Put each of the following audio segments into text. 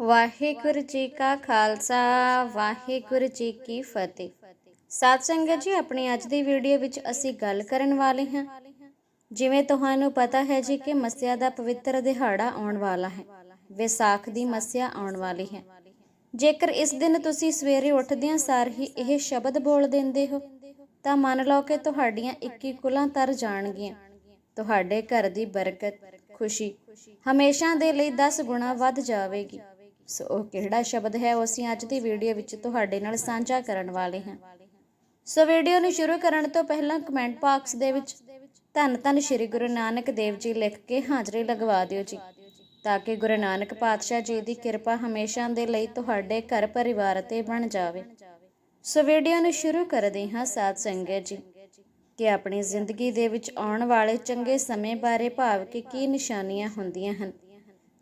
ਵਾਹਿਗੁਰੂ ਜੀ ਕਾ ਖਾਲਸਾ, ਵਾਹਿਗੁਰੂ ਜੀ ਕੀ ਫਤਿਹ। ਸਾਧ ਸੰਗਤ ਜੀ, ਆਪਣੀ ਅੱਜ ਦੀ ਵੀਡੀਓ ਵਿੱਚ ਅਸੀਂ ਗੱਲ ਕਰਨ ਵਾਲੇ ਹਾਂ। ਜਿਵੇਂ ਤੁਹਾਨੂੰ ਪਤਾ ਹੈ ਜੀ ਕਿ ਮੱਸਿਆ ਦਾ ਪਵਿੱਤਰ ਦਿਹਾੜਾ ਆਉਣ ਵਾਲਾ ਹੈ। ਵਿਸਾਖ ਦੀ ਮੱਸਿਆ ਆਉਣ ਵਾਲੀ ਹੈ। ਜੇਕਰ ਇਸ ਦਿਨ ਤੁਸੀਂ ਸਵੇਰੇ ਉੱਠਦਿਆਂ ਸਾਰ ਹੀ ਇਹ ਸ਼ਬਦ ਬੋਲ ਦਿੰਦੇ ਹੋ, ਤਾਂ ਮੰਨ ਲਓ ਕਿ ਤੁਹਾਡੀਆਂ 21 ਕੁਲਾਂ ਤਰ ਜਾਣਗੀਆਂ। ਤੁਹਾਡੇ ਘਰ ਦੀ ਬਰਕਤ, ਖੁਸ਼ੀ ਹਮੇਸ਼ਾ ਦੇ ਲਈ 10 ਗੁਣਾ ਵੱਧ ਜਾਵੇਗੀ। ਸੋ ਉਹ ਕਿਹੜਾ ਸ਼ਬਦ ਹੈ, ਉਹ ਅਸੀਂ ਅੱਜ ਦੀ ਵੀਡੀਓ ਵਿੱਚ ਤੁਹਾਡੇ ਨਾਲ ਸਾਂਝਾ ਕਰਨ ਵਾਲੇ ਹਾਂ। ਸੋ ਵੀਡੀਓ ਨੂੰ ਸ਼ੁਰੂ ਕਰਨ ਤੋਂ ਪਹਿਲਾਂ ਕਮੈਂਟ ਬਾਕਸ ਦੇ ਵਿੱਚ ਧੰਨ ਧੰਨ ਸ੍ਰੀ ਗੁਰੂ ਨਾਨਕ ਦੇਵ ਜੀ ਲਿਖ ਕੇ ਹਾਜ਼ਰੀ ਲਗਵਾ ਦਿਓ ਜੀ, ਤਾਂ ਕਿ ਗੁਰੂ ਨਾਨਕ ਪਾਤਸ਼ਾਹ ਜੀ ਦੀ ਕਿਰਪਾ ਹਮੇਸ਼ਾ ਦੇ ਲਈ ਤੁਹਾਡੇ ਘਰ ਪਰਿਵਾਰ ਤੇ ਬਣ ਜਾਵੇ। ਸੋ ਵੀਡੀਓ ਨੂੰ ਸ਼ੁਰੂ ਕਰਦੇ ਹਾਂ ਸਾਧ ਸੰਗਤ ਜੀ, ਕਿ ਆਪਣੀ ਜ਼ਿੰਦਗੀ ਦੇ ਵਿੱਚ ਆਉਣ ਵਾਲੇ ਚੰਗੇ ਸਮੇਂ ਬਾਰੇ ਭਾਵ ਕਿ ਕੀ ਨਿਸ਼ਾਨੀਆਂ ਹੁੰਦੀਆਂ ਹਨ।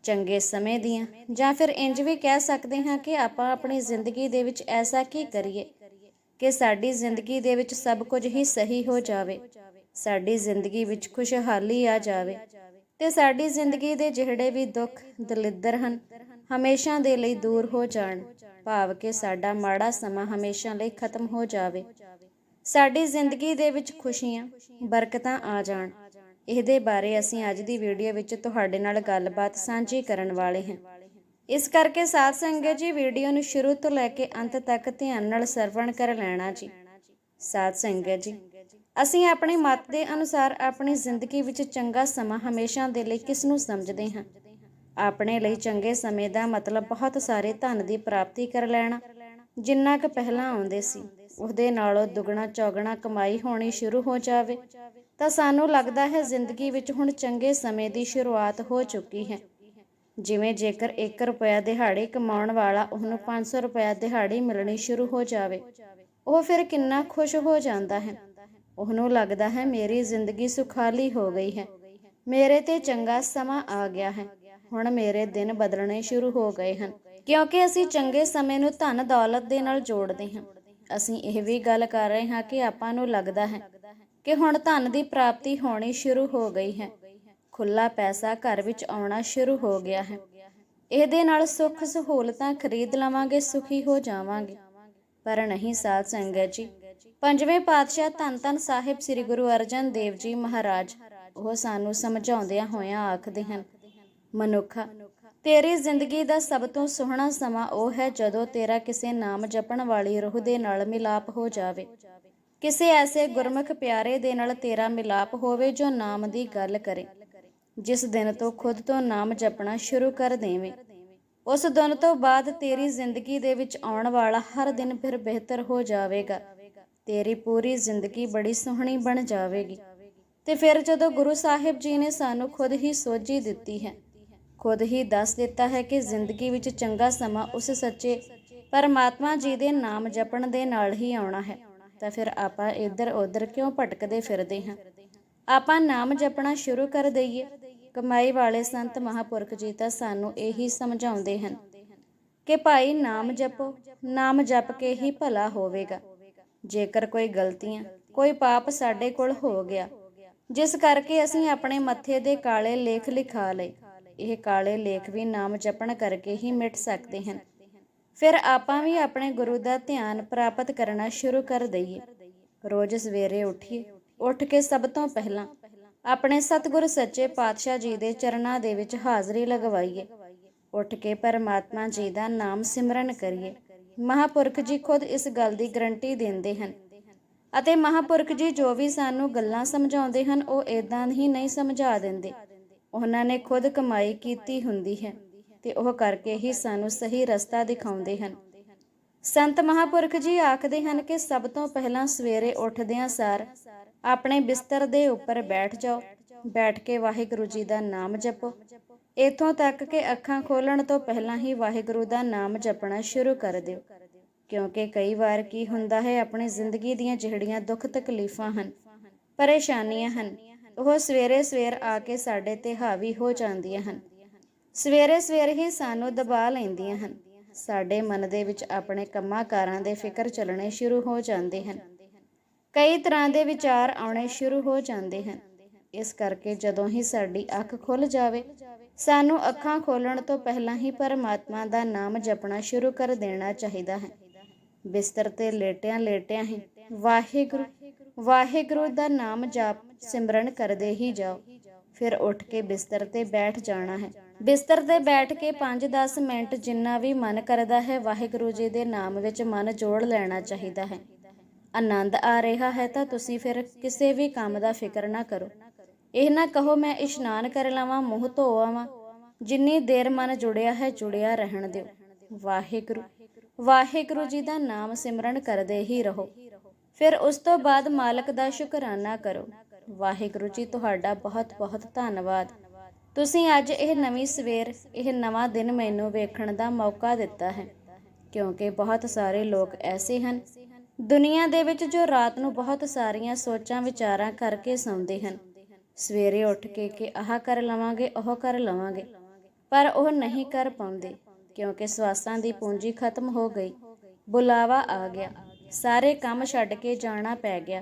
ਚੰਗੇ ਸਮੇਂ ਦੀਆਂ ਜਾਂ ਫਿਰ ਇੰਜ ਵੀ ਕਹਿ ਸਕਦੇ ਹਾਂ ਕਿ ਆਪਾਂ ਆਪਣੀ ਜ਼ਿੰਦਗੀ ਦੇ ਵਿੱਚ ਐਸਾ ਕੀ ਕਰੀਏ ਕਿ ਸਾਡੀ ਜ਼ਿੰਦਗੀ ਦੇ ਵਿੱਚ ਸਭ ਕੁਝ ਹੀ ਸਹੀ ਹੋ ਜਾਵੇ, ਸਾਡੀ ਜ਼ਿੰਦਗੀ ਵਿੱਚ ਖੁਸ਼ਹਾਲੀ ਆ ਜਾਵੇ ਤੇ ਸਾਡੀ ਜ਼ਿੰਦਗੀ ਦੇ ਜਿਹੜੇ ਵੀ ਦੁੱਖ ਦਲਿੱਦਰ ਹਨ ਹਮੇਸ਼ਾ ਦੇ ਲਈ ਦੂਰ ਹੋ ਜਾਣ, ਭਾਵ ਕਿ ਸਾਡਾ ਮਾੜਾ ਸਮਾਂ ਹਮੇਸ਼ਾ ਲਈ ਖਤਮ ਹੋ ਜਾਵੇ। ਸਾਡੀ ਜ਼ਿੰਦਗੀ ਦੇ ਵਿੱਚ ਖੁਸ਼ੀਆਂ, ਬਰਕਤਾਂ ਆ ਜਾਣ ਇਹਦੇ ਬਾਰੇ ਅਸੀਂ ਅੱਜ ਦੀ ਵੀਡੀਓ ਵਿੱਚ ਤੁਹਾਡੇ ਨਾਲ ਗੱਲਬਾਤ ਸਾਂਝੀ ਕਰਨ ਵਾਲੇ ਹਾਂ। ਇਸ ਕਰਕੇ ਸਾਧ ਸੰਗਤ ਜੀ, ਵੀਡੀਓ ਨੂੰ ਸ਼ੁਰੂ ਤੋਂ ਲੈ ਕੇ ਅੰਤ ਤੱਕ ਧਿਆਨ ਨਾਲ ਸਰਵਣ ਕਰ ਲੈਣਾ ਜੀ। ਸਾਧ ਸੰਗਤ ਜੀ, ਅਸੀਂ ਆਪਣੇ ਮਤ ਦੇ ਅਨੁਸਾਰ ਆਪਣੀ ਜ਼ਿੰਦਗੀ ਵਿੱਚ ਚੰਗਾ ਸਮਾਂ ਹਮੇਸ਼ਾ ਦੇ ਲਈ ਕਿਸ ਨੂੰ ਸਮਝਦੇ ਹਾਂ? ਆਪਣੇ ਲਈ ਚੰਗੇ ਸਮੇਂ ਦਾ ਮਤਲਬ ਬਹੁਤ ਸਾਰੇ ਧਨ ਦੀ ਪ੍ਰਾਪਤੀ ਕਰ ਲੈਣਾ, ਜਿੰਨਾ ਕੁ ਪਹਿਲਾਂ ਆਉਂਦੇ ਸੀ। ਉਹਦੇ ਨਾਲੋਂ ਦੁੱਗਣਾ ਚੌਗਣਾ ਕਮਾਈ ਹੋਣੀ ਸ਼ੁਰੂ ਹੋ ਜਾਵੇ, ਤਾਂ ਸਾਨੂੰ ਲੱਗਦਾ ਹੈ ਜ਼ਿੰਦਗੀ ਵਿੱਚ ਹੁਣ ਚੰਗੇ ਸਮੇਂ ਦੀ ਸ਼ੁਰੂਆਤ ਹੋ ਚੁੱਕੀ ਹੈ। ਜਿਵੇਂ ਜੇਕਰ 1 ਰੁਪਿਆ ਦਿਹਾੜੀ ਕਮਾਉਣ ਵਾਲਾ ਉਹਨੂੰ 500 ਰੁਪਿਆ ਦਿਹਾੜੀ ਮਿਲਣੀ ਸ਼ੁਰੂ ਹੋ ਜਾਵੇ, ਉਹ ਫਿਰ ਕਿੰਨਾ ਖੁਸ਼ ਹੋ ਜਾਂਦਾ ਹੈ? ਉਹਨੂੰ ਲੱਗਦਾ ਹੈ ਮੇਰੀ ਜ਼ਿੰਦਗੀ ਸੁਖਾਲੀ ਹੋ ਗਈ ਹੈ। ਮੇਰੇ ਤੇ ਚੰਗਾ ਸਮਾਂ ਆ ਗਿਆ ਹੈ। ਹੁਣ ਮੇਰੇ ਦਿਨ ਬਦਲਣੇ ਸ਼ੁਰੂ ਹੋ ਗਏ ਹਨ, ਕਿਉਂਕਿ ਅਸੀਂ ਚੰਗੇ ਸਮੇਂ ਨੂੰ ਧਨ ਦੌਲਤ ਦੇ ਨਾਲ ਜੋੜਦੇ ਹਾਂ। ਅਸੀਂ ਇਹ ਵੀ ਗੱਲ ਕਰ ਰਹੇ ਹਾਂ ਕਿ ਆਪਾਂ ਨੂੰ ਲੱਗਦਾ ਹੈ ਕਿ ਹੁਣ ਧਨ ਦੀ ਪ੍ਰਾਪਤੀ ਹੋਣੀ ਸ਼ੁਰੂ ਹੋ ਗਈ ਹੈ। ਖੁੱਲਾ ਪੈਸਾ ਘਰ ਵਿੱਚ ਆਉਣਾ ਸ਼ੁਰੂ ਹੋ ਗਿਆ ਹੈ। ਇਹਦੇ ਨਾਲ ਸੁੱਖ ਸਹੂਲਤਾਂ ਖਰੀਦ ਲਵਾਂਗੇ, ਸੁਖੀ ਹੋ ਜਾਵਾਂਗੇ। ਪਰ ਨਹੀਂ ਸਾਧ ਸੰਗਤ ਜੀ, ਪੰਜਵੇਂ ਪਾਤਸ਼ਾਹ ਧੰਨ ਧੰਨ ਸਾਹਿਬ ਸ੍ਰੀ ਗੁਰੂ ਅਰਜਨ ਦੇਵ ਜੀ ਮਹਾਰਾਜ, ਉਹ ਸਾਨੂੰ ਸਮਝਾਉਂਦਿਆਂ ਹੋਇਆਂ ਆਖਦੇ ਹਨ, ਮਨੁੱਖਾ ਤੇਰੀ ਜ਼ਿੰਦਗੀ ਦਾ ਸਭ ਤੋਂ ਸੋਹਣਾ ਸਮਾਂ ਉਹ ਹੈ ਜਦੋਂ ਤੇਰਾ ਕਿਸੇ ਨਾਮ ਜਪਣ ਵਾਲੀ ਰੂਹ ਦੇ ਨਾਲ ਮਿਲਾਪ ਹੋ ਜਾਵੇ। ਕਿਸੇ ਐਸੇ ਗੁਰਮੁਖ ਪਿਆਰੇ ਦੇ ਨਾਲ ਤੇਰਾ ਮਿਲਾਪ ਹੋਵੇ ਜੋ ਨਾਮ ਦੀ ਗੱਲ ਕਰੇ। ਜਿਸ ਦਿਨ ਤੋਂ ਖੁਦ ਤੋਂ ਨਾਮ ਜਪਣਾ ਸ਼ੁਰੂ ਕਰ ਦੇਵੇਂ। ਉਸ ਦਿਨ ਤੋਂ ਬਾਅਦ ਤੇਰੀ ਜ਼ਿੰਦਗੀ ਦੇ ਵਿੱਚ ਆਉਣ ਵਾਲਾ ਹਰ ਦਿਨ ਫਿਰ ਬਿਹਤਰ ਹੋ ਜਾਵੇਗਾ। ਤੇਰੀ ਪੂਰੀ ਜ਼ਿੰਦਗੀ ਬੜੀ ਸੋਹਣੀ ਬਣ ਜਾਵੇਗੀ। ਤੇ ਫਿਰ ਜਦੋਂ ਗੁਰੂ ਸਾਹਿਬ ਜੀ ਨੇ ਸਾਨੂੰ ਖੁਦ ਹੀ ਸੋਝੀ ਦਿੱਤੀ ਹੈ ਖੁਦ ਹੀ ਦੱਸ ਦਿੱਤਾ ਹੈ ਕਿ ਜ਼ਿੰਦਗੀ ਵਿੱਚ ਚੰਗਾ ਸਮਾਂ ਉਸ ਸੱਚੇ ਪਰਮਾਤਮਾ ਜੀ ਦੇ ਨਾਮ ਜਪਣ ਦੇ ਨਾਲ ਹੀ ਆਉਣਾ ਹੈ। ਤਾਂ ਫਿਰ ਆਪਾਂ ਇੱਧਰ ਉੱਧਰ ਕਿਉਂ ਭਟਕਦੇ ਫਿਰਦੇ ਹਾਂ? ਆਪਾਂ ਨਾਮ ਜਪਣਾ ਸ਼ੁਰੂ ਕਰ ਦਈਏ। ਕਮਾਈ ਵਾਲੇ ਸੰਤ ਮਹਾਪੁਰਖ ਜੀ ਤਾਂ ਸਾਨੂੰ ਇਹੀ ਸਮਝਾਉਂਦੇ ਹਨ ਕਿ ਭਾਈ ਨਾਮ ਜਪੋ, ਨਾਮ ਜਪ ਕੇ ਹੀ ਭਲਾ ਹੋਵੇਗਾ। ਜੇਕਰ ਕੋਈ ਗਲਤੀਆਂ, ਕੋਈ ਪਾਪ ਸਾਡੇ ਕੋਲ ਹੋ ਗਿਆ, ਜਿਸ ਕਰਕੇ ਅਸੀਂ ਆਪਣੇ ਮੱਥੇ ਦੇ ਕਾਲੇ ਲੇਖ ਲਿਖਾ ਲਏ ਇਹ ਕਾਲੇ ਲੇਖ ਵੀ ਨਾਮ ਜਪਣ ਕਰਕੇ ਹੀ ਮਿਟ ਸਕਦੇ ਹਨ। ਫਿਰ ਆਪਾਂ ਵੀ ਆਪਣੇ ਗੁਰੂ ਦਾ ਧਿਆਨ ਪ੍ਰਾਪਤ ਕਰਨਾ ਸ਼ੁਰੂ ਕਰ ਦਈਏ। ਰੋਜ਼ ਸਵੇਰੇ ਉੱਠੀਏ, ਉੱਠ ਕੇ ਸਭ ਤੋਂ ਪਹਿਲਾਂ ਆਪਣੇ ਸਤਿਗੁਰ ਸੱਚੇ ਪਾਤਸ਼ਾਹ ਜੀ ਦੇ ਚਰਨਾਂ ਦੇ ਵਿੱਚ ਹਾਜ਼ਰੀ ਲਗਵਾਈਏ। ਉੱਠ ਕੇ ਪਰਮਾਤਮਾ ਜੀ ਦਾ ਨਾਮ ਸਿਮਰਨ ਕਰੀਏ। ਮਹਾਪੁਰਖ ਜੀ ਖੁਦ ਇਸ ਗੱਲ ਦੀ ਗਰੰਟੀ ਦਿੰਦੇ ਹਨ ਅਤੇ ਮਹਾਪੁਰਖ ਜੀ ਜੋ ਵੀ ਸਾਨੂੰ ਗੱਲਾਂ ਸਮਝਾਉਂਦੇ ਹਨ, ਉਹ ਇਦਾਂ ਹੀ ਨਹੀਂ ਸਮਝਾ ਦਿੰਦੇ। ਉਹਨਾਂ ਨੇ ਖੁਦ ਕਮਾਈ ਕੀਤੀ ਹੁੰਦੀ ਹੈ ਤੇ ਉਹ ਕਰਕੇ ਹੀ ਸਾਨੂੰ ਸਹੀ ਰਸਤਾ ਦਿਖਾਉਂਦੇ ਹਨ। ਸੰਤ ਮਹਾਪੁਰਖ ਜੀ ਆਖਦੇ ਹਨ ਕਿ ਸਭ ਤੋਂ ਪਹਿਲਾਂ ਸਵੇਰੇ ਉੱਠਦਿਆਂ ਸਾਰ ਆਪਣੇ ਬਿਸਤਰ ਦੇ ਉੱਪਰ ਬੈਠ ਜਾਓ, ਬੈਠ ਕੇ ਵਾਹਿਗੁਰੂ ਜੀ ਦਾ ਨਾਮ ਜਪੋ। ਇਥੋਂ ਤੱਕ ਕਿ ਅੱਖਾਂ ਖੋਲਣ ਤੋਂ ਪਹਿਲਾਂ ਹੀ ਵਾਹਿਗੁਰੂ ਦਾ ਨਾਮ ਜਪਣਾ ਸ਼ੁਰੂ ਕਰ ਦਿਓ। ਕਿਉਂਕਿ ਕਈ ਵਾਰ ਕੀ ਹੁੰਦਾ ਹੈ, ਆਪਣੀ ਜ਼ਿੰਦਗੀ ਦੀਆਂ ਜਿਹੜੀਆਂ ਦੁੱਖ ਤਕਲੀਫਾਂ ਹਨ, ਪਰੇਸ਼ਾਨੀਆਂ ਹਨ ਉਹ ਸਵੇਰੇ ਸਵੇਰ ਆ ਕੇ ਸਾਡੇ ਤੇ ਹਾਵੀ ਹੋ ਜਾਂਦੀਆਂ ਹਨ। ਸਵੇਰੇ ਸਵੇਰ ਹੀ ਸਾਨੂੰ ਦਬਾ ਲੈਂਦੀਆਂ ਹਨ। ਸਾਡੇ ਮਨ ਦੇ ਵਿੱਚ ਆਪਣੇ ਕੰਮਾਂ ਕਾਰਾਂ ਦੇ ਫਿਕਰ ਚੱਲਣੇ ਸ਼ੁਰੂ ਹੋ ਜਾਂਦੇ ਹਨ। ਕਈ ਤਰ੍ਹਾਂ ਦੇ ਵਿਚਾਰ ਆਉਣੇ ਸ਼ੁਰੂ ਹੋ ਜਾਂਦੇ ਹਨ। ਇਸ ਕਰਕੇ ਜਦੋਂ ਹੀ ਸਾਡੀ ਅੱਖ ਖੁੱਲ ਜਾਵੇ, ਸਾਨੂੰ ਅੱਖਾਂ ਖੋਲਣ ਤੋਂ ਪਹਿਲਾਂ ਹੀ ਪਰਮਾਤਮਾ ਦਾ ਨਾਮ ਜਪਣਾ ਸ਼ੁਰੂ ਕਰ ਦੇਣਾ ਚਾਹੀਦਾ ਹੈ। ਬਿਸਤਰ ਤੇ ਲੇਟਿਆਂ ਲੇਟਿਆਂ ਹੀ ਵਾਹਿਗੁਰੂ ਵਾਹਿਗੁਰੂ ਦਾ ਨਾਮ ਜਾਪ ਸਿਮਰਨ ਕਰਦੇ ਹੀ ਜਾਓ। ਫਿਰ ਉੱਠ ਕੇ ਬਿਸਤਰ ਤੇ ਬੈਠ ਜਾਣਾ ਹੈ। ਬਿਸਤਰ ਤੇ ਬੈਠ ਕੇ 5-10 ਮਿੰਟ ਜਿੰਨਾ ਵੀ ਮਨ ਕਰਦਾ ਹੈ, ਵਾਹਿਗੁਰੂ ਜੀ ਦੇ ਨਾਮ ਵਿੱਚ ਮਨ ਜੋੜ ਲੈਣਾ ਚਾਹੀਦਾ ਹੈ। ਆਨੰਦ ਆ ਰਿਹਾ ਹੈ ਤਾਂ ਤੁਸੀਂ ਫਿਰ ਕਿਸੇ ਵੀ ਕੰਮ ਦਾ ਫਿਕਰ ਨਾ ਕਰੋ। ਇਹ ਨਾ ਕਹੋ, ਮੈਂ ਇਸ਼ਨਾਨ ਕਰ ਲਵਾਂ, ਮੂੰਹ ਧੋ ਆਵਾਂ। ਜਿੰਨੀ ਦੇਰ ਮਨ ਜੁੜਿਆ ਹੈ, ਜੁੜਿਆ ਰਹਿਣ ਦਿਓ। ਵਾਹਿਗੁਰੂ। ਵਾਹਿਗੁਰੂ ਜੀ ਦਾ ਨਾਮ ਸਿਮਰਨ ਕਰਦੇ ਹੀ ਰਹੋ। ਫਿਰ ਉਸ ਤੋਂ ਬਾਅਦ ਮਾਲਕ ਦਾ ਸ਼ੁਕਰਾਨਾ ਕਰੋ। ਵਾਹਿਗੁਰੂ ਜੀ, ਤੁਹਾਡਾ ਬਹੁਤ ਬਹੁਤ ਧੰਨਵਾਦ। ਤੁਸੀਂ ਅੱਜ ਇਹ ਨਵੀਂ ਸਵੇਰ, ਇਹ ਨਵਾਂ ਦਿਨ ਮੈਨੂੰ ਵੇਖਣ ਦਾ ਮੌਕਾ ਦਿੱਤਾ ਹੈ, ਕਿਉਂਕਿ ਬਹੁਤ ਸਾਰੇ ਲੋਕ ਐਸੇ ਹਨ, ਦੁਨੀਆ ਦੇ ਵਿੱਚ ਜੋ ਰਾਤ ਨੂੰ ਬਹੁਤ ਸਾਰੀਆਂ ਸੋਚਾਂ, ਵਿਚਾਰਾਂ ਕਰਕੇ ਸੌਂਦੇ ਹਨ। ਸਵੇਰੇ ਉੱਠ ਕੇ ਕਿ ਆਹ ਕਰ ਲਵਾਂਗੇ, ਉਹ ਕਰ ਲਵਾਂਗੇ, ਪਰ ਉਹ ਨਹੀਂ ਕਰ ਪਾਉਂਦੇ, ਕਿਉਂਕਿ ਸਵਾਸਾਂ ਦੀ ਪੂੰਜੀ ਖਤਮ ਹੋ ਗਈ, ਬੁਲਾਵਾ ਆ ਗਿਆ, ਸਾਰੇ ਕੰਮ ਛੱਡ ਕੇ ਜਾਣਾ ਪੈ ਗਿਆ।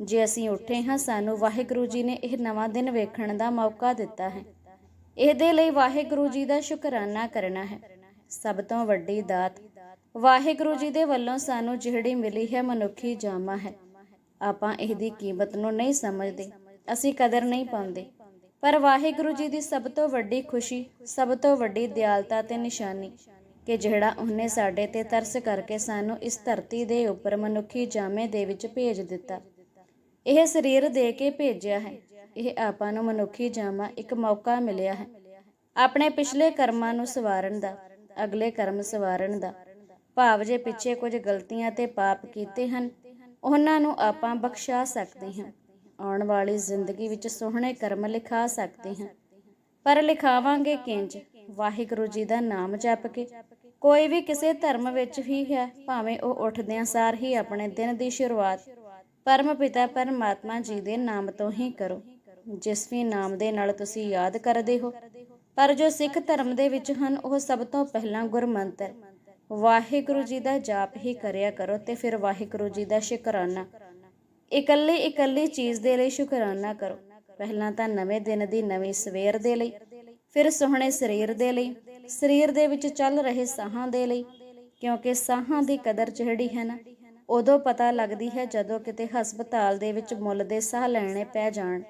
ਜੇ ਅਸੀਂ ਉੱਠੇ ਹਾਂ, ਸਾਨੂੰ ਵਾਹਿਗੁਰੂ ਜੀ ਨੇ ਇਹ ਨਵਾਂ ਦਿਨ ਵੇਖਣ ਦਾ ਮੌਕਾ ਦਿੱਤਾ ਹੈ। ਇਹਦੇ ਲਈ ਵਾਹਿਗੁਰੂ ਜੀ ਦਾ ਸ਼ੁਕਰਾਨਾ ਕਰਨਾ ਹੈ। ਸਭ ਤੋਂ ਵੱਡੀ ਦਾਤ, ਵਾਹਿਗੁਰੂ ਜੀ ਦੇ ਵੱਲੋਂ ਸਾਨੂੰ ਜਿਹੜੀ ਮਿਲੀ ਹੈ ਮਨੁੱਖੀ ਜਾਮਾ ਹੈ। ਆਪਾਂ ਇਹਦੀ ਕੀਮਤ ਨੂੰ ਨਹੀਂ ਸਮਝਦੇ, ਅਸੀਂ ਕਦਰ ਨਹੀਂ ਪਾਉਂਦੇ। ਪਰ ਵਾਹਿਗੁਰੂ ਜੀ ਦੀ ਸਭ ਤੋਂ ਵੱਡੀ ਖੁਸ਼ੀ, ਸਭ ਤੋਂ ਵੱਡੀ ਦਿਆਲਤਾ ਤੇ ਨਿਸ਼ਾਨੀ ਕਿ ਜਿਹੜਾ ਉਹਨੇ ਸਾਡੇ ਤੇ ਤਰਸ ਕਰਕੇ ਸਾਨੂੰ ਇਸ ਧਰਤੀ ਦੇ ਉੱਪਰ ਮਨੁੱਖੀ ਜਾਮੇ ਦੇ ਵਿੱਚ ਭੇਜ ਦਿੱਤਾ। ਇਹ ਸਰੀਰ ਦੇ ਕੇ ਭੇਜਿਆ ਹੈ। ਇਹ ਆਪਾਂ ਨੂੰ ਮਨੁੱਖੀ ਜਾਮਾ ਇੱਕ ਮੌਕਾ ਮਿਲਿਆ ਹੈ। ਆਪਣੇ ਪਿਛਲੇ ਕਰਮਾਂ ਨੂੰ ਸਵਾਰਨ ਦਾ, ਅਗਲੇ ਕਰਮ ਸਵਾਰਨ ਦਾ, ਭਾਵ ਜੇ ਪਿੱਛੇ ਕੁਝ ਗਲਤੀਆਂ ਤੇ ਪਾਪ ਕੀਤੇ ਹਨ, ਉਹਨਾਂ ਨੂੰ ਆਪਾਂ ਬਖਸ਼ਾ ਸਕਦੇ ਹਾਂ। ਆਉਣ ਵਾਲੀ ਜ਼ਿੰਦਗੀ ਵਿੱਚ ਸੋਹਣੇ ਕਰਮ ਲਿਖਾ ਸਕਦੇ ਹਾਂ। ਪਰ ਲਿਖਾਵਾਂਗੇ ਕਿੰਜ? ਵਾਹਿਗੁਰੂ ਜੀ ਦਾ ਨਾਮ ਜਪ ਕੇ। ਕੋਈ ਵੀ ਕਿਸੇ ਧਰਮ ਵਿੱਚ ਹੀ ਹੈ, ਭਾਵੇਂ ਉਹ ਉੱਠਦਿਆਂ ਸਾਰ ਹੀ ਆਪਣੇ ਦਿਨ ਦੀ ਸ਼ੁਰੂਆਤ ਪਰਮ ਪਿਤਾ ਪਰਮਾਤਮਾ ਜੀ ਦੇ ਨਾਮ ਤੋਂ ਹੀ ਕਰੋ। ਜਿਸ ਵੀ ਨਾਮ ਦੇ ਨਾਲ ਤੁਸੀਂ ਯਾਦ ਕਰਦੇ ਹੋ, ਪਰ ਜੋ ਸਿੱਖ ਧਰਮ ਦੇ ਵਿੱਚ ਹਨ, ਉਹ ਸਭ ਤੋਂ ਪਹਿਲਾਂ ਗੁਰਮੰਤਰ। ਵਾਹਿਗੁਰੂ ਜੀ ਦਾ ਜਾਪ ਹੀ ਕਰਿਆ ਕਰੋ ਤੇ ਫਿਰ ਵਾਹਿਗੁਰੂ ਜੀ ਦਾ ਸ਼ੁਕਰਾਨਾ। ਇਕੱਲੀ ਇਕੱਲੀ ਚੀਜ਼ ਦੇ ਲਈ ਸ਼ੁਕਰਾਨਾ ਕਰੋ। ਪਹਿਲਾਂ ਤਾਂ ਨਵੇਂ ਦਿਨ ਦੀ ਨਵੀਂ ਸਵੇਰ ਦੇ ਲਈ, ਫਿਰ ਸੋਹਣੇ ਸਰੀਰ ਦੇ ਲਈ, ਸਰੀਰ ਦੇ ਵਿੱਚ ਚੱਲ ਰਹੇ ਸਾਹਾਂ ਦੇ ਲਈ, ਕਿਉਂਕਿ ਸਾਹਾਂ ਦੀ ਕਦਰ ਜਿਹੜੀ ਹੈ ਨਾ ਉਦੋਂ ਪਤਾ ਲੱਗਦੀ ਹੈ ਜਦੋਂ ਕਿਤੇ ਹਸਪਤਾਲ ਦੇ ਵਿੱਚ ਮੁੱਲ ਦੇ ਸਾਹ ਲੈਣੇ ਪੈ ਜਾਣ।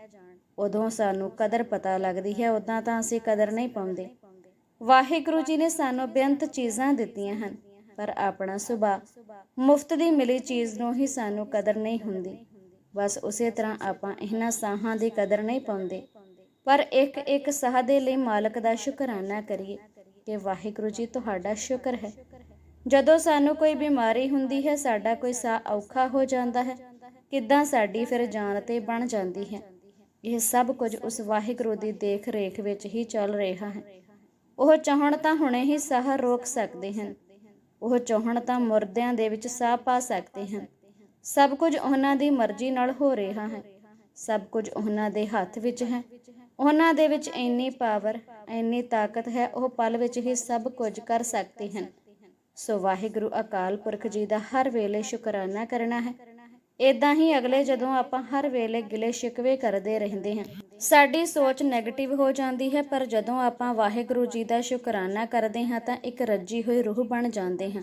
ਉਦੋਂ ਸਾਨੂੰ ਕਦਰ ਪਤਾ ਲੱਗਦੀ ਹੈ ਉਦਾਂ ਤਾਂ ਅਸੀਂ ਕਦਰ ਨਹੀਂ ਪਾਉਂਦੇ। ਵਾਹਿਗੁਰੂ ਜੀ ਨੇ ਸਾਨੂੰ ਬੇਅੰਤ ਚੀਜ਼ਾਂ ਦਿੱਤੀਆਂ ਹਨ, ਪਰ ਆਪਣਾ ਸੁਭਾਅ, ਮੁਫਤ ਦੀ ਮਿਲੀ ਚੀਜ਼ ਨੂੰ ਹੀ ਸਾਨੂੰ ਕਦਰ ਨਹੀਂ ਹੁੰਦੀ। ਬਸ ਉਸੇ ਤਰ੍ਹਾਂ ਆਪਾਂ ਇਹਨਾਂ ਸਾਹਾਂ ਦੀ ਕਦਰ ਨਹੀਂ ਪਾਉਂਦੇ। ਪਰ ਇੱਕ ਇੱਕ ਸਾਹ ਦੇ ਲਈ ਮਾਲਕ ਦਾ ਸ਼ੁਕਰਾਨਾ ਕਰੀਏ ਕਿ ਵਾਹਿਗੁਰੂ ਜੀ ਤੁਹਾਡਾ ਸ਼ੁਕਰ ਹੈ। ਜਦੋਂ ਸਾਨੂੰ ਕੋਈ ਬਿਮਾਰੀ ਹੁੰਦੀ ਹੈ, ਸਾਡਾ ਕੋਈ ਸਾਹ ਔਖਾ ਹੋ ਜਾਂਦਾ ਹੈ। ਕਿੱਦਾਂ ਸਾਡੀ ਫਿਰ ਜਾਨ ਤੇ ਬਣ ਜਾਂਦੀ ਹੈ? ਇਹ ਸਭ ਕੁਝ ਉਸ ਵਾਹਿਗੁਰੂ ਦੀ ਦੇਖ ਰੇਖ ਵਿੱਚ ਹੀ ਚੱਲ ਰਿਹਾ ਹੈ। ਉਹ ਚਾਹਣ ਤਾਂ ਹੁਣੇ ਹੀ ਸਾਹ ਰੋਕ ਸਕਦੇ ਹਨ। ਉਹ ਚਾਹਣ ਤਾਂ ਮੁਰਦਿਆਂ ਦੇ ਵਿੱਚ ਸਾਹ ਪਾ ਸਕਦੇ ਹਨ। ਸਭ ਕੁਝ ਉਹਨਾਂ ਦੀ ਮਰਜ਼ੀ ਨਾਲ ਹੋ ਰਿਹਾ ਹੈ। ਸਭ ਕੁਝ ਉਹਨਾਂ ਦੇ ਹੱਥ ਵਿੱਚ ਹੈ। ਉਹਨਾਂ ਦੇ ਵਿੱਚ ਇੰਨੀ ਪਾਵਰ, ਇੰਨੀ ਤਾਕਤ ਹੈ, ਉਹ ਪਲ ਵਿੱਚ ਹੀ ਸਭ ਕੁਝ ਕਰ ਸਕਦੇ ਹਨ। ਸੋ ਵਾਹਿਗੁਰੂ, ਅਕਾਲ ਪੁਰਖ ਜੀ ਦਾ ਹਰ ਵੇਲੇ ਸ਼ੁਕਰਾਨਾ ਕਰਨਾ ਹੈ। ਇਦਾਂ ਹੀ ਅਗਲੇ ਜਦੋਂ ਆਪਾਂ ਹਰ ਵੇਲੇ ਗਿਲੇ ਸ਼ਿਕਵੇ ਕਰਦੇ ਰਹਿੰਦੇ ਹਾਂ, ਸਾਡੀ ਸੋਚ 네ਗੇਟਿਵ ਹੋ ਜਾਂਦੀ ਹੈ, ਪਰ ਜਦੋਂ ਆਪਾਂ ਵਾਹਿਗੁਰੂ ਜੀ ਦਾ ਸ਼ੁਕਰਾਨਾ ਕਰਦੇ ਹਾਂ, ਤਾਂ ਇੱਕ ਰੱਜੀ ਹੋਈ ਰੂਹ ਬਣ ਜਾਂਦੇ ਹਾਂ।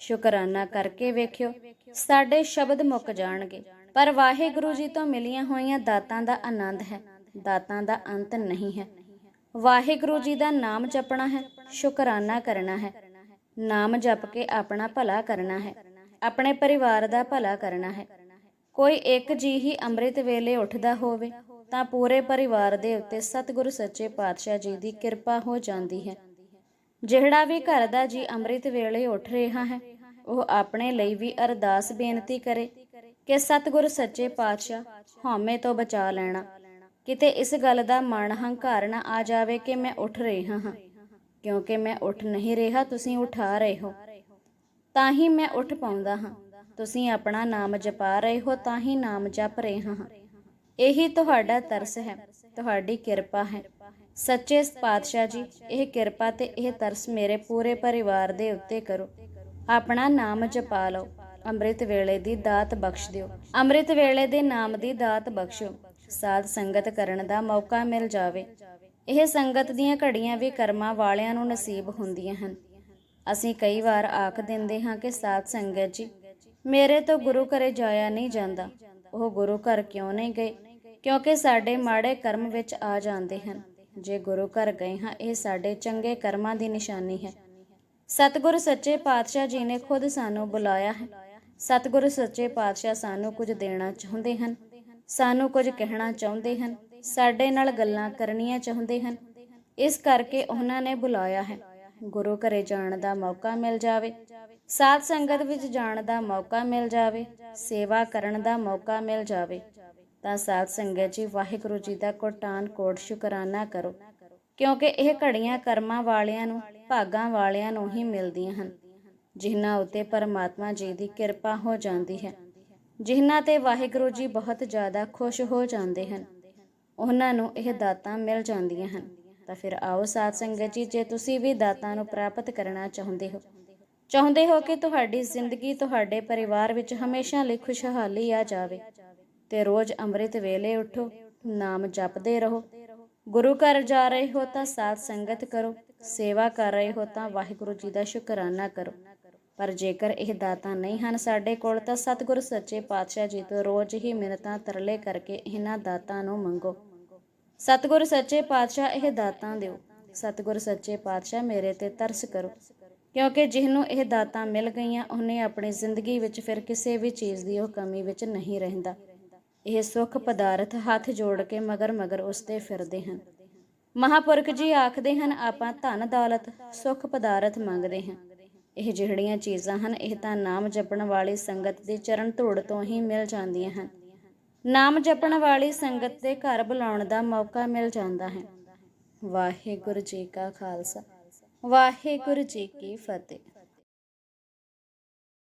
ਸ਼ੁਕਰਾਨਾ ਕਰਕੇ ਵੇਖਿਓ, ਸਾਡੇ ਸ਼ਬਦ ਮੁੱਕ ਜਾਣਗੇ, ਪਰ ਵਾਹਿਗੁਰੂ ਜੀ ਤੋਂ ਮਿਲੀਆਂ ਹੋਈਆਂ ਦਾਤਾਂ ਦਾ ਆਨੰਦ ਹੈ। ਦਾਤਾਂ ਦਾ ਅੰਤ ਨਹੀਂ ਹੈ। ਵਾਹਿਗੁਰੂ ਜੀ ਦਾ ਨਾਮ ਜਪਣਾ ਹੈ, ਸ਼ੁਕਰਾਨਾ ਕਰਨਾ ਹੈ। ਨਾਮ ਜਪ ਕੇ ਆਪਣਾ ਭਲਾ ਕਰਨਾ ਹੈ। ਆਪਣੇ ਪਰਿਵਾਰ ਦਾ ਭਲਾ ਕਰਨਾ ਹੈ। ਕੋਈ ਇੱਕ ਜੀ ਹੀ ਅੰਮ੍ਰਿਤ ਵੇਲੇ ਉੱਠਦਾ ਹੋਵੇ, ਤਾਂ ਪੂਰੇ ਪਰਿਵਾਰ ਦੇ ਉੱਤੇ ਸਤਿਗੁਰੂ ਸੱਚੇ ਪਾਤਸ਼ਾਹ ਜੀ ਦੀ ਕਿਰਪਾ ਹੋ ਜਾਂਦੀ ਹੈ। ਜਿਹੜਾ ਵੀ ਘਰ ਦਾ ਜੀ ਅੰਮ੍ਰਿਤ ਵੇਲੇ ਉੱਠ ਰਿਹਾ ਹੈ, ਉਹ ਆਪਣੇ ਲਈ ਵੀ ਅਰਦਾਸ ਬੇਨਤੀ ਕਰੇ ਕਿ ਸਤਿਗੁਰ ਸੱਚੇ ਪਾਤਸ਼ਾਹ ਹਉਮੈ ਤੋਂ ਬਚਾ ਲੈਣਾ। ਕਿਤੇ ਇਸ ਗੱਲ ਦਾ ਮਨ ਹੰਕਾਰ ਨਾ ਆ ਜਾਵੇ ਕਿ ਮੈਂ ਉੱਠ ਰਿਹਾ ਹਾਂ। ਕਿਉਂਕਿ ਮੈਂ ਉੱਠ ਨਹੀਂ ਰਿਹਾ, ਤੁਸੀਂ ਉਠਾ ਰਹੇ ਹੋ। ਤਾਂ ਹੀ ਮੈਂ ਉੱਠ ਪਾਉਂਦਾ ਹਾਂ। ਤੁਸੀਂ ਆਪਣਾ ਨਾਮ ਜਪਾ ਰਹੇ ਹੋ, ਤਾਂ ਹੀ ਨਾਮ ਜਪ ਰਹੇ ਹਾਂ। ਇਹੀ ਤੁਹਾਡਾ ਤਰਸ ਹੈ, ਤੁਹਾਡੀ ਕਿਰਪਾ ਹੈ। ਸੱਚੇ ਪਾਤਸ਼ਾਹ ਜੀ, ਇਹ ਕਿਰਪਾ ਤੇ ਇਹ ਤਰਸ ਮੇਰੇ ਪੂਰੇ ਪਰਿਵਾਰ ਦੇ ਉੱਤੇ ਕਰੋ। ਆਪਣਾ ਨਾਮ ਜਪਾ ਲਓ। ਅੰਮ੍ਰਿਤ ਵੇਲੇ ਦੀ ਦਾਤ ਬਖਸ਼ ਦਿਓ। ਅੰਮ੍ਰਿਤ ਵੇਲੇ ਦੇ ਨਾਮ ਦੀ ਦਾਤ ਬਖਸ਼ੋ। ਸਾਧ ਸੰਗਤ ਕਰਨ ਦਾ ਮੌਕਾ ਮਿਲ ਜਾਵੇ। ਇਹ ਸੰਗਤ ਦੀਆਂ ਘੜੀਆਂ ਵੀ ਕਰਮਾਂ ਵਾਲਿਆਂ ਨੂੰ ਨਸੀਬ ਹੁੰਦੀਆਂ ਹਨ। ਅਸੀਂ ਕਈ ਵਾਰ ਆਖ ਦਿੰਦੇ ਹਾਂ ਕਿ ਸਾਧ ਸੰਗਤ ਜੀ, ਮੇਰੇ ਤੋਂ ਗੁਰੂ ਘਰੇ ਜਾਇਆ ਨਹੀਂ ਜਾਂਦਾ। ਉਹ ਗੁਰੂ ਘਰ ਕਿਉਂ ਨਹੀਂ ਗਏ? ਕਿਉਂਕਿ ਸਾਡੇ ਮਾੜੇ ਕਰਮ ਵਿੱਚ ਆ ਜਾਂਦੇ ਹਨ। ਜੇ ਗੁਰੂ ਘਰ ਗਏ ਹਾਂ, ਇਹ ਸਾਡੇ ਚੰਗੇ ਕਰਮਾਂ ਦੀ ਨਿਸ਼ਾਨੀ ਹੈ। ਸਤਿਗੁਰੂ ਸੱਚੇ ਪਾਤਸ਼ਾਹ ਜੀ ਨੇ ਖੁਦ ਸਾਨੂੰ ਬੁਲਾਇਆ ਹੈ। ਸਤਿਗੁਰੂ ਸੱਚੇ ਪਾਤਸ਼ਾਹ ਸਾਨੂੰ ਕੁਝ ਦੇਣਾ ਚਾਹੁੰਦੇ ਹਨ, ਸਾਨੂੰ ਕੁਝ ਕਹਿਣਾ ਚਾਹੁੰਦੇ ਹਨ। ਸਾਡੇ ਨਾਲ ਗੱਲਾਂ ਕਰਨੀਆਂ ਚਾਹੁੰਦੇ ਹਨ। ਇਸ ਕਰਕੇ ਉਹਨਾਂ ਨੇ ਬੁਲਾਇਆ ਹੈ। ਗੁਰੂ ਘਰੇ ਜਾਣ ਦਾ ਮੌਕਾ ਮਿਲ ਜਾਵੇ। ਸਾਧ ਸੰਗਤ ਵਿੱਚ ਜਾਣ ਦਾ ਮੌਕਾ ਮਿਲ ਜਾਵੇ। ਸੇਵਾ ਕਰਨ ਦਾ ਮੌਕਾ ਮਿਲ ਜਾਵੇ। ਤਾਂ ਸਾਧ ਸੰਗਤ ਜੀ, ਵਾਹਿਗੁਰੂ ਜੀ ਦਾ ਕੋਟਾਨ ਕੋਟ ਸ਼ੁਕਰਾਨਾ ਕਰੋ। ਕਿਉਂਕਿ ਇਹ ਘੜੀਆਂ ਕਰਮਾਂ ਵਾਲਿਆਂ ਨੂੰ, ਭਾਗਾਂ ਵਾਲਿਆਂ ਨੂੰ ਹੀ ਮਿਲਦੀਆਂ ਹਨ। ਜਿਨ੍ਹਾਂ ਉਤੇ ਪਰਮਾਤਮਾ ਜੀ ਦੀ ਕਿਰਪਾ ਹੋ ਜਾਂਦੀ ਹੈ। ਜਿਨ੍ਹਾਂ ਤੇ ਵਾਹਿਗੁਰੂ ਜੀ ਬਹੁਤ ਜ਼ਿਆਦਾ ਖੁਸ਼ ਹੋ ਜਾਂਦੇ ਹਨ। ਉਹਨਾਂ ਨੂੰ ਇਹ ਦਾਤਾਂ ਮਿਲ ਜਾਂਦੀਆਂ ਹਨ। ਤਾਂ ਫਿਰ ਆਓ ਸਾਧ ਸੰਗਤ ਜੀ, ਜੇ ਤੁਸੀਂ ਵੀ ਦਾਤਾਂ ਨੂੰ ਪ੍ਰਾਪਤ ਕਰਨਾ ਚਾਹੁੰਦੇ ਹੋ ਚਾਹੁੰਦੇ ਹੋ ਕਿ ਤੁਹਾਡੀ ਜ਼ਿੰਦਗੀ ਤੁਹਾਡੇ ਪਰਿਵਾਰ ਵਿੱਚ ਹਮੇਸ਼ਾ ਲਈ ਖੁਸ਼ਹਾਲੀ ਆ ਜਾਵੇ, ਤੇ ਰੋਜ਼ ਅੰਮ੍ਰਿਤ ਵੇਲੇ ਉਠੋ, ਨਾਮ ਜਪਦੇ ਰਹੋ। ਗੁਰੂ ਘਰ ਜਾ ਰਹੇ ਹੋ ਤਾਂ ਸਾਧ ਸੰਗਤ ਕਰੋ, ਸੇਵਾ ਕਰ ਰਹੇ ਹੋ ਤਾਂ ਵਾਹਿਗੁਰੂ ਜੀ ਦਾ ਸ਼ੁਕਰਾਨਾ ਕਰੋ। ਪਰ ਜੇਕਰ ਇਹ ਦਾਤਾਂ ਨਹੀਂ ਹਨ ਸਾਡੇ ਕੋਲ, ਤਾਂ ਸਤਿਗੁਰ ਸੱਚੇ ਪਾਤਸ਼ਾਹ ਜੀ ਤੋਂ ਰੋਜ਼ ਹੀ ਮਿੰਨਤਾਂ ਤਰਲੇ ਕਰਕੇ ਇਹਨਾਂ ਦਾਤਾਂ ਨੂੰ ਮੰਗੋ। ਸਤਿਗੁਰ ਸੱਚੇ ਪਾਤਸ਼ਾਹ, ਇਹ ਦਾਤਾਂ ਦਿਓ। ਸਤਿਗੁਰ ਸੱਚੇ ਪਾਤਸ਼ਾਹ ਮੇਰੇ ਤੇ ਤਰਸ ਕਰੋ। ਕਿਉਂਕਿ ਜਿਹਨੂੰ ਇਹ ਦਾਤਾਂ ਮਿਲ ਗਈਆਂ, ਉਹਨੇ ਆਪਣੀ ਜ਼ਿੰਦਗੀ ਵਿੱਚ ਫਿਰ ਕਿਸੇ ਵੀ ਚੀਜ਼ ਦੀ ਉਹ ਕਮੀ ਵਿੱਚ ਨਹੀਂ ਰਹਿੰਦਾ। ਇਹ ਸੁੱਖ ਪਦਾਰਥ ਹੱਥ ਜੋੜ ਕੇ ਮਗਰ ਮਗਰ ਉਸ ਤੇ ਫਿਰਦੇ ਹਨ। ਮਹਾਪੁਰਖ ਜੀ ਆਖਦੇ ਹਨ, ਆਪਾਂ ਧਨ ਦੌਲਤ ਸੁੱਖ ਪਦਾਰਥ ਮੰਗਦੇ ਹਾਂ। ਇਹ ਜਿਹੜੀਆਂ ਚੀਜ਼ਾਂ ਹਨ, ਇਹ ਤਾਂ ਨਾਮ ਜਪਣ ਵਾਲੀ ਸੰਗਤ ਦੀ ਚਰਨ ਧੂੜ ਤੋਂ ਹੀ ਮਿਲ ਜਾਂਦੀਆਂ ਹਨ। ਨਾਮ ਜਪਣ ਵਾਲੀ ਸੰਗਤ ਦੇ ਘਰ ਬੁਲਾਉਣ ਦਾ ਮੌਕਾ ਮਿਲ ਜਾਂਦਾ ਹੈ। ਵਾਹਿਗੁਰੂ ਜੀ ਕਾ ਖਾਲਸਾ। ਵਾਹਿਗੁਰੂ ਜੀ ਕੀ ਫਤਿਹ।